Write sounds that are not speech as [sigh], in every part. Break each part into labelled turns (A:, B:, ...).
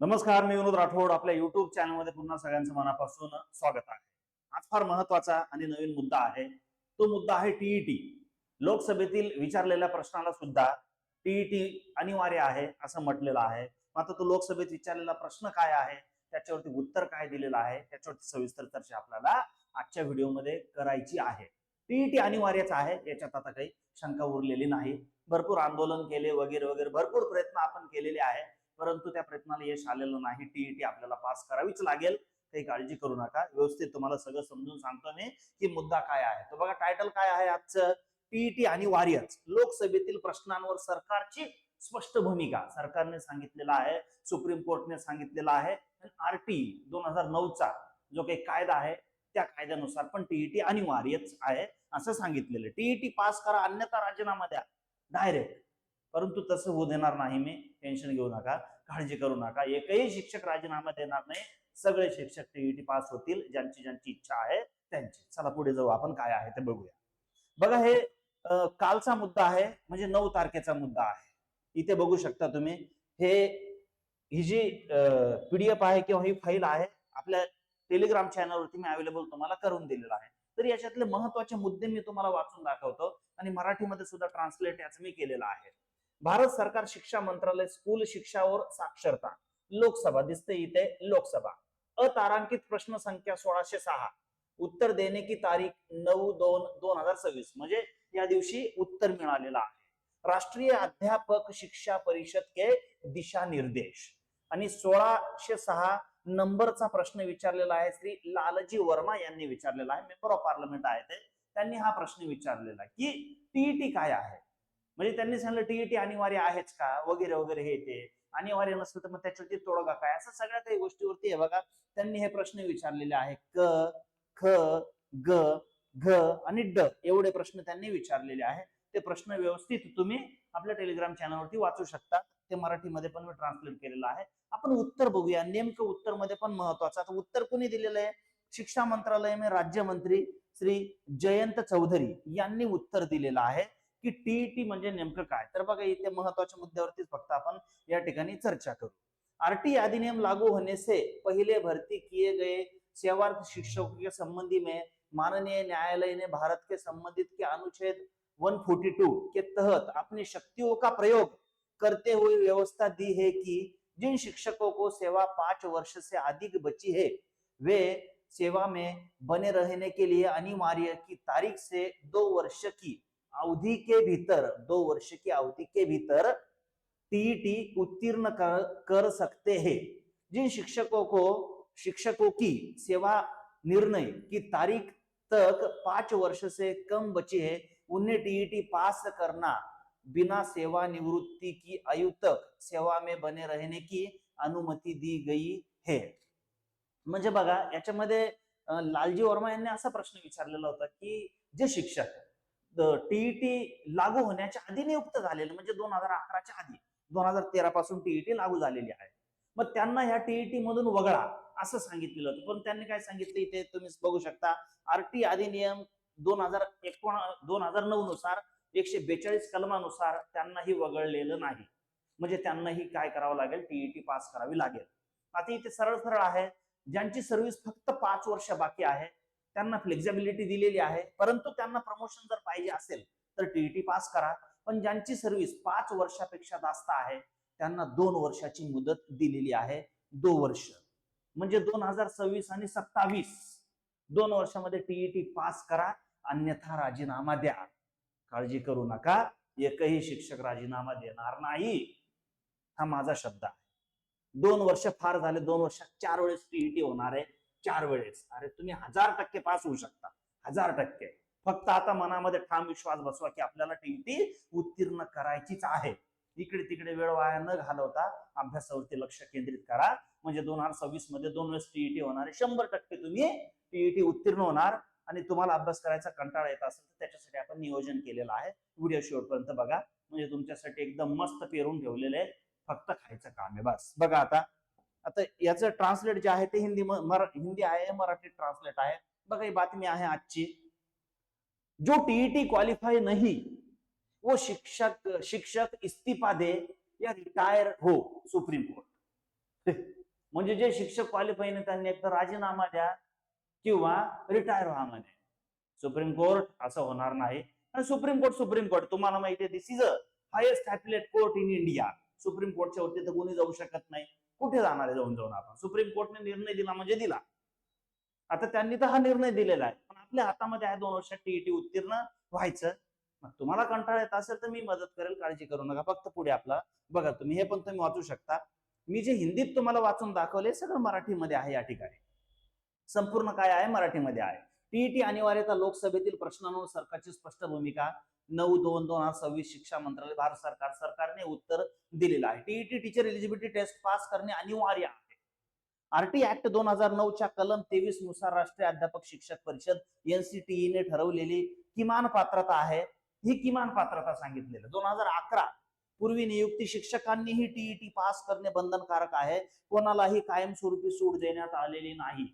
A: नमस्कार मी विनोद राठोड. आपल्या युट्यूब चॅनलमध्ये पुन्हा सगळ्यांचं मनापासून स्वागत आहे. आज फार महत्त्वाचा आणि नवीन मुद्दा आहे. तो मुद्दा आहे टीईटी लोकसभेतील विचारलेल्या प्रश्नाला सुद्धा टीईटी अनिवार्य आहे असं म्हटलेलं आहे. मात्र तो लोकसभेत विचारलेला प्रश्न काय आहे? त्याच्यावरती उत्तर काय दिलेलं आहे? त्याच्यावरती सविस्तर चर्चा आपल्याला आजच्या व्हिडिओमध्ये करायची आहे. टीईटी अनिवार्यच आहे. याच्यात आता काही शंका उरलेली नाही. भरपूर आंदोलन केले वगैरे वगैरे भरपूर प्रयत्न आपण केलेले आहे. परंतु त्या प्रयत्नाला यश आलेलं नाही. टीईटी आपल्याला पास करावीच लागेल. काही काळजी करू नका. व्यवस्थित तुम्हाला सगळं समजून सांगतो मी की मुद्दा काय आहे. तो बघा टायटल काय आहे आजचं? टीईटी आणि वारियर्स. लोकसभेतील प्रश्नांवर सरकारची स्पष्ट भूमिका. सरकारने सांगितलेला आहे सुप्रीम कोर्टने सांगितलेला आहे. आरटी दोन हजार नऊचा जो काही कायदा आहे त्या कायद्यानुसार पण टीईटी अनिवार्यच आहे असं सांगितलेलं. टीईटी पास करा अन्यथा राजीनामा द्या. डायरेक्ट परंतु तसं होऊ देणार नाही मी. टेन्शन घेऊ नका. काळजी करू नका. एकही शिक्षक राजीनामा देणार नाही. सगळे शिक्षक टीईटी पास होतील. ज्यांची ज्यांची इच्छा आहे त्यांची. चला पुढे जाऊ. आपण काय आहे ते बघूया. बघा हे कालचा मुद्दा आहे. म्हणजे नऊ तारखेचा मुद्दा आहे. इथे बघू शकता तुम्ही. हे ही जी पीडीएफ आहे किंवा ही फाईल आहे आपल्या टेलिग्राम चॅनलवरती मी अवेलेबल तुम्हाला करून दिलेला आहे. तर याच्यातले महत्त्वाचे मुद्दे मी तुम्हाला वाचून दाखवतो. आणि मराठीमध्ये सुद्धा ट्रान्सलेट याचं मी केलेलं आहे. भारत सरकार शिक्षा मंत्रालय स्कूल शिक्षावर साक्षरता. लोकसभा दिसते इथे लोकसभा. अतारांकित प्रश्न संख्या सोळाशे सहा. उत्तर देणे की तारीख नऊ दोन दोन हजार सव्वीस. म्हणजे या दिवशी उत्तर मिळालेलं आहे. राष्ट्रीय अध्यापक शिक्षा परिषद के दिशा निर्देश आणि सोळाशे सहा नंबरचा प्रश्न विचारलेला आहे श्री लालजी वर्मा यांनी विचारलेला आहे. मेंबर ऑफ पार्लमेंट आहे ते. त्यांनी हा प्रश्न विचारलेला आहे की टीईटी काय आहे? म्हणजे त्यांनी सांगितलं टीईटी अनिवार्य आहेच का? वगैरे वगैरे हे ते. अनिवार्य नसलं तर मग त्याच्यावरती तोडगा काय? असं सगळ्या काही गोष्टीवरती आहे बघा त्यांनी हे प्रश्न विचारलेले आहे क ख ग घ आणि ड एवढे प्रश्न त्यांनी विचारलेले आहे ते प्रश्न व्यवस्थित तुम्ही आपल्या टेलिग्राम चॅनलवरती वाचू शकता. ते मराठीमध्ये पण मी ट्रान्सलेट केलेलं आहे. आपण उत्तर बघूया. नेमकं उत्तरमध्ये पण महत्वाचं आता उत्तर कोणी दिलेलं आहे? शिक्षा मंत्रालय राज्यमंत्री श्री जयंत चौधरी यांनी उत्तर दिलेलं आहे. की टीईटी म्हणजे नेमकं काय? तर बघा इथे महत्त्वाच्या मुद्द्यावरतीच फक्त आपण या ठिकाणी चर्चा करू. आरटी अधिनियम लागू होने से पहले भर्ती किए गए सेवार्थ शिक्षकों के संबंधी में माननीय न्यायालय ने भारत के संबंधित के अनुच्छेद 142 के तहत अपनी शक्तियों का प्रयोग करते हुए व्यवस्था दी है कि जिन शिक्षकों को सेवा पांच वर्ष से अधिक बची है वे सेवा में बने रहने के लिए अनिवार्य की तारीख से दो वर्ष की अवधि के भीतर दो वर्ष की अवधि के भीतर टीईटी उत्तीर्ण कर, कर सकते हैं। जिन शिक्षकों को शिक्षकों की सेवा निर्णय की तारीख तक पांच वर्ष से कम बची है उन्हें टीईटी पास करना बिना सेवानिवृत्ति की आयु तक सेवा में बने रहने की अनुमति दी गई है। म्हणजे बघा याच्यामध्ये लालजी वर्मा यांनी असा प्रश्न विचारलेला होता की जे शिक्षक टीईटी लागू होण्याच्या आधी नियुक्त झालेले म्हणजे दोन हजार अकराच्या आधी. दोन हजार तेरा पासून टीईटी लागू झालेली आहे. मग त्यांना ह्या टीईटी मधून वगळा असं सांगितलेलं होतं. पण त्यांनी काय सांगितलं इथे? तुम्ही बघू शकता आरटी अधिनियम दोन हजार एकोण दोन हजार नऊ नुसार एकशे बेचाळीस कलमानुसार त्यांनाही वगळलेलं नाही. म्हणजे त्यांनाही काय करावं लागेल? टीईटी पास करावी लागेल. आता इथे सरळ सरळ आहे ज्यांची सर्व्हिस फक्त पाच वर्ष बाकी आहे त्यांना फ्लेक्झिबिलिटी दिलेली आहे. परंतु त्यांना प्रमोशन जर पाहिजे असेल तर टीईटी पास करा. पण ज्यांची सर्व्हिस पाच वर्षापेक्षा जास्त आहे त्यांना दोन वर्षाची मुदत दिलेली आहे. दो वर्ष. म्हणजे दोन हजार सव्वीस आणि सत्तावीस. दोन वर्षामध्ये टीईटी पास करा. अन्यथा राजीनामा द्या. काळजी करू नका. एकही शिक्षक राजीनामा देणार नाही. हा माझा शब्द आहे. दोन वर्ष फार झाले. दोन वर्षात चार वेळेस टीईटी होणार आहे. चार वेळेस. अरे तुम्ही हजार टक्के पास होऊ शकता. हजार टक्के. फक्त आता मनामध्ये ठाम विश्वास बसवा की आपल्याला टीईटी उत्तीर्ण करायचीच आहे. इकडे तिकडे वेळ वाया न घालवता अभ्यासावरती लक्ष केंद्रित करा. म्हणजे दोन हजार सव्वीसमध्ये दोन वेळेस टीईटी होणार शंभर टक्के तुम्ही टीईटी उत्तीर्ण होणार आणि तुम्हाला अभ्यास करायचा कंटाळा येत असेल तर त्याच्यासाठी आपण नियोजन केलेलं आहे. व्हिडिओ शेवटपर्यंत बघा. म्हणजे तुमच्यासाठी एकदम मस्त पेरून ठेवलेले आहे. फक्त खायचं काम आहे. बस. बघा आता आता याचं ट्रान्सलेट जे आहे ते हिंदी हिंदी आहे मराठी ट्रान्सलेट आहे. बघा ही बातमी आहे आजची. जो टीईटी क्वालिफाय नाही वो शिक्षक शिक्षक इस्तीफा दे या रिटायर हो सुप्रीम कोर्ट. [laughs] म्हणजे जे शिक्षक क्वालिफाय नाही त्यांनी एकतर राजीनामा द्या किंवा रिटायर व्हा म्हणे सुप्रीम कोर्ट असं होणार नाही. आणि सुप्रीम कोर्ट सुप्रीम कोर्ट तुम्हाला माहिती आहे this is a highest appellate court in India supreme कोर्टच्या वरती तर कोणी जाऊ शकत नाही. कुठे जाणार आहे जाऊन जाऊन आपण? सुप्रीम कोर्टने निर्णय दिला म्हणजे दिला. आता त्यांनी तर हा निर्णय दिलेला आहे. पण आपल्या हातामध्ये आहे दोन वर्षात टीईटी उत्तीर्ण व्हायचं. मग तुम्हाला कंटाळा येत असेल तर मी मदत करेल काळजी करू नका. फक्त पुढे आपला बघा तुम्ही हे पण तुम्ही वाचू शकता. मी जे हिंदीत तुम्हाला वाचून दाखवले सगळं मराठीमध्ये आहे या ठिकाणी. संपूर्ण काय आहे? मराठीमध्ये आहे. टीईटी अनिवार्यता लोकसभेतील प्रश्नांवर सरकारची स्पष्ट भूमिका. नऊ दोन दोन हजार सव्वीस शिक्षा मंत्रालय भारत सरकार सरकारने उत्तर दिलेलं आहे. TET teacher eligibility test pass करणे अनिवार्य आहे. आरटी ऍक्ट दोन हजार नऊच्या कलम तेवीसनुसार राष्ट्रीय अध्यापक शिक्षक परिषद एनसीटीईने ठरवलेली किमान पात्रता आहे. ही किमान पात्रता सांगितलेलं. दोन हजार अकरा पूर्वी नियुक्ती शिक्षकांनीही टीईटी पास करणे बंधनकारक आहे. कोणालाही कायमस्वरूपी सूट देण्यात आलेली नाही.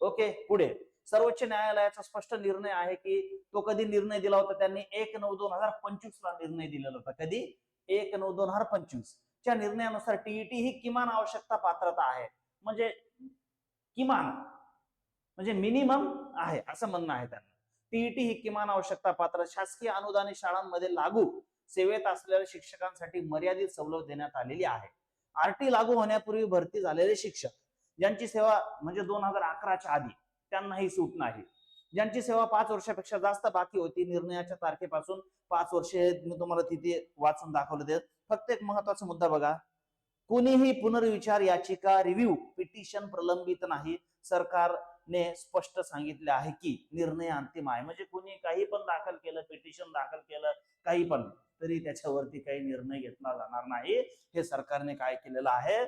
A: ओके पुढे. सर्वोच्च न्यायालयाचा स्पष्ट निर्णय आहे की तो कधी निर्णय दिला होता? त्यांनी एक नऊ दोन हजार पंचवीस ला निर्णय दिलेला होता. कधी? एक नऊ दोन हजार पंचवीस. च्या निर्णयानुसार टीईटी ही किमान आवश्यकता पात्रता आहे. म्हणजे किमान म्हणजे मिनिमम आहे असं म्हणणं आहे त्यांना. टीईटी ही किमान आवश्यकता पात्र शासकीय अनुदानित शाळांमध्ये लागू सेवेत असलेल्या शिक्षकांसाठी मर्यादित सवलत देण्यात आलेली आहे. आरटी लागू होण्यापूर्वी भरती झालेले शिक्षक ज्यांची सेवा म्हणजे दोन हजार अकराच्या आधी त्यांनाही सूट नाही. ज्यांची सेवा पाच वर्षापेक्षा जास्त बाकी होती निर्णयाच्या तारखेपासून पाच वर्षे मी तुम्हाला तिथे वाचून दाखवलं देत फक्त एक महत्त्वाचा मुद्दा बघा. कुणीही पुनर्विचार याचिका रिव्ह्यू पिटिशन प्रलंबित नाही. सरकारने स्पष्ट सांगितले आहे की निर्णय अंतिम आहे. म्हणजे कुणी काही पण दाखल केलं पिटिशन दाखल केलं काही पण तरी त्याच्यावरती काही निर्णय घेतला जाणार नाही. हे सरकारने काय केलेलं आहे?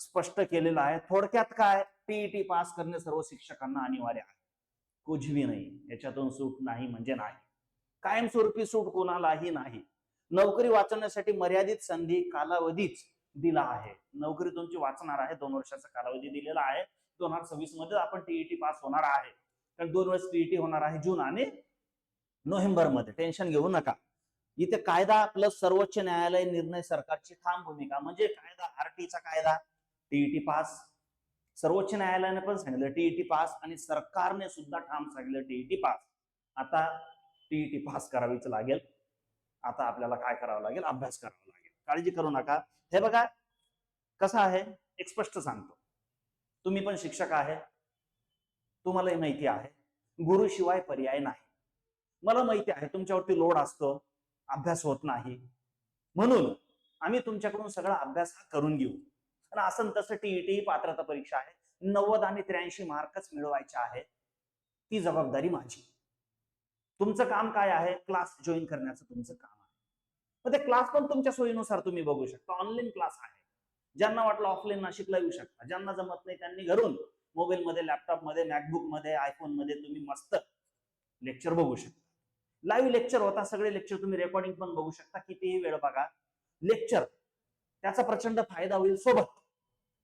A: स्पष्ट केलेलं आहे. थोडक्यात काय? टीईटी पास करणे सर्व शिक्षकांना अनिवार्य आहे. कुजवी नाही. याच्यातून सूट नाही म्हणजे नाही. कायमस्वरूपी सूट कोणालाही नाही. नोकरी वाचवण्यासाठी मर्यादित संधी कालावधीच दिला आहे. नोकरी तुमची वाचणार आहे. दोन वर्षाचा कालावधी दिलेला आहे. दोन हजार सव्वीसमध्ये आपण टीईटी पास होणार आहे. कारण दोन वेळेस टीईटी होणार आहे जून आणि नोव्हेंबरमध्ये. टेन्शन घेऊ नका. इथे कायदा प्लस सर्वोच्च न्यायालय निर्णय सरकारची ठाम भूमिका. म्हणजे कायदा आरटीचा कायदा. TET pass. सर्वोच्च न्यायालयाने पण सांगितलं टीईटी पास आणि सरकारने सुद्धा ठाम सांगितलं टीईटी पास आता टीईटी पास करावीच लागेल. आता आपल्याला काय करावं लागेल? अभ्यास करावा लागेल. काळजी करू नका. हे बघा कसं आहे? एक स्पष्ट सांगतो. तुम्ही पण शिक्षक आहे. तुम्हालाही माहिती आहे. गुरुशिवाय पर्याय नाही. मला माहिती आहे तुमच्यावरती लोड असतो. अभ्यास होत नाही. म्हणून आम्ही तुमच्याकडून सगळा अभ्यास हा करून घेऊ. आणि असं तसं टीईटी पात्रता परीक्षा आहे. नव्वद आणि त्र्याऐंशी मार्कच मिळवायचे आहे ती जबाबदारी माझी. तुमचं काम काय आहे? क्लास जॉईन करण्याचं तुमचं काम आहे. मग ते क्लास पण तुमच्या सोयीनुसार तुम्ही बघू शकता. ऑनलाईन क्लास आहे. ज्यांना वाटलं ऑफलाईन नाशिकला येऊ शकता. ज्यांना जमत नाही त्यांनी घरून मोबाईल मध्ये लॅपटॉपमध्ये मॅकबुकमध्ये आयफोनमध्ये तुम्ही मस्त लेक्चर बघू शकता. लाईव्ह लेक्चर होता. सगळे लेक्चर तुम्ही रेकॉर्डिंग पण बघू शकता. कितीही वेळ बघा. लेक्चर त्याचा प्रचंड फायदा होईल सोबत.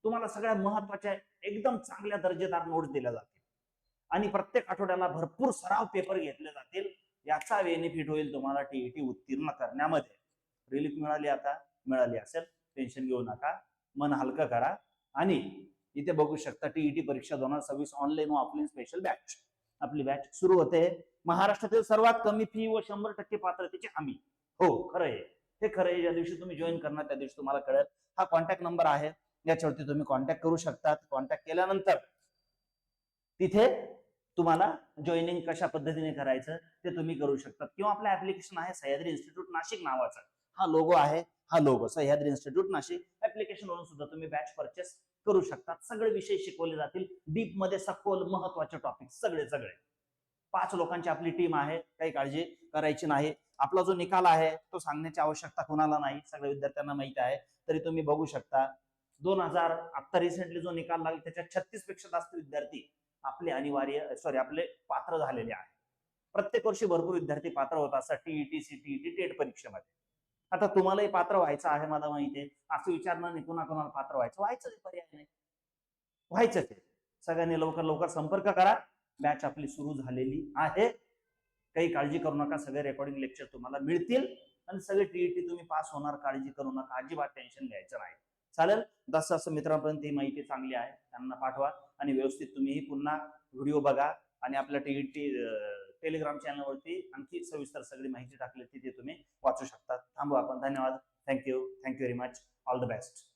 A: तुम्हाला सगळ्या महत्त्वाच्या एकदम चांगल्या दर्जेदार नोट्स दिल्या जातील. आणि प्रत्येक आठवड्याला भरपूर सराव पेपर घेतले जातील. याचा बेनिफिट होईल तुम्हाला टीईटी उत्तीर्ण करण्यामध्ये. रिलीफ मिळाली आता मिळाली असेल. टेन्शन घेऊ नका. मन हलकं करा. आणि इथे बघू शकता टीईटी परीक्षा दोन हजार सव्वीस ऑनलाईन व ऑफलाईन स्पेशल बॅच आपली बॅच सुरू होते. महाराष्ट्रातील सर्वात कमी फी व शंभर टक्के पात्रतेची हमी. हो खरं आहे. हे खरं आहे. ज्या दिवशी तुम्ही जॉईन करणार त्या दिवशी तुम्हाला कळेल. हा कॉन्टॅक्ट नंबर आहे. याच्यावरती तुम्ही कॉन्टॅक्ट करू शकतात. कॉन्टॅक्ट केल्यानंतर तिथे तुम्हाला जॉईनिंग कशा पद्धतीने करायचं ते तुम्ही करू शकता किंवा आपलं ऍप्लिकेशन आहे सह्याद्री इन्स्टिट्यूट नाशिक नावाचा. हा लोगो आहे हा लोगो सह्याद्री इन्स्टिट्यूट नाशिक. ऍप्लिकेशनवरून सुद्धा तुम्ही बॅच परचेस करू शकतात. सगळे विषय शिकवले जातील. डीपमध्ये सखोल महत्त्वाचे टॉपिक सगळे सगळे. पाच लोकांची आपली टीम आहे काही काळजी करायची नाही. आपला जो निकाल आहे तो सांगण्याची आवश्यकता कुणाला नाही सगळ्या विद्यार्थ्यांना माहिती आहे. तरी तुम्ही बघू शकता. दोन हजार आता रिसेंटली जो निकाल लागला त्याच्यात छत्तीसपेक्षा जास्त विद्यार्थी आपले अनिवार्य सॉरी आपले पात्र झालेले आहे प्रत्येक वर्षी भरपूर विद्यार्थी पात्र होत असतात टीईटी सीटीईटी टेट परीक्षेमध्ये. आता तुम्हालाही पात्र व्हायचं आहे मला माहिती आहे. असं विचारणं नाही कुणा कुणाला पात्र व्हायचं? व्हायचं पर्याय नाही. व्हायचं ते सगळ्यांनी लवकर लवकर संपर्क करा. बॅच आपली सुरू झालेली आहे. काही काळजी करू नका सगळे रेकॉर्डिंग लेक्चर तुम्हाला मिळतील. आणि सगळे टीईटी तुम्ही पास होणार काळजी करू नका. अजिबात टेन्शन घ्यायचं नाही. चालेल? जसं असं मित्रांपर्यंत ही माहिती चांगली आहे. त्यांना पाठवा आणि व्यवस्थित तुम्हीही पुन्हा व्हिडिओ बघा आणि आपल्या टी टेलिग्राम चॅनलवरती आणखी सविस्तर सगळी माहिती टाकली तिथे तुम्ही वाचू शकता. थांबू आपण. धन्यवाद. Thank you thank you very much all the best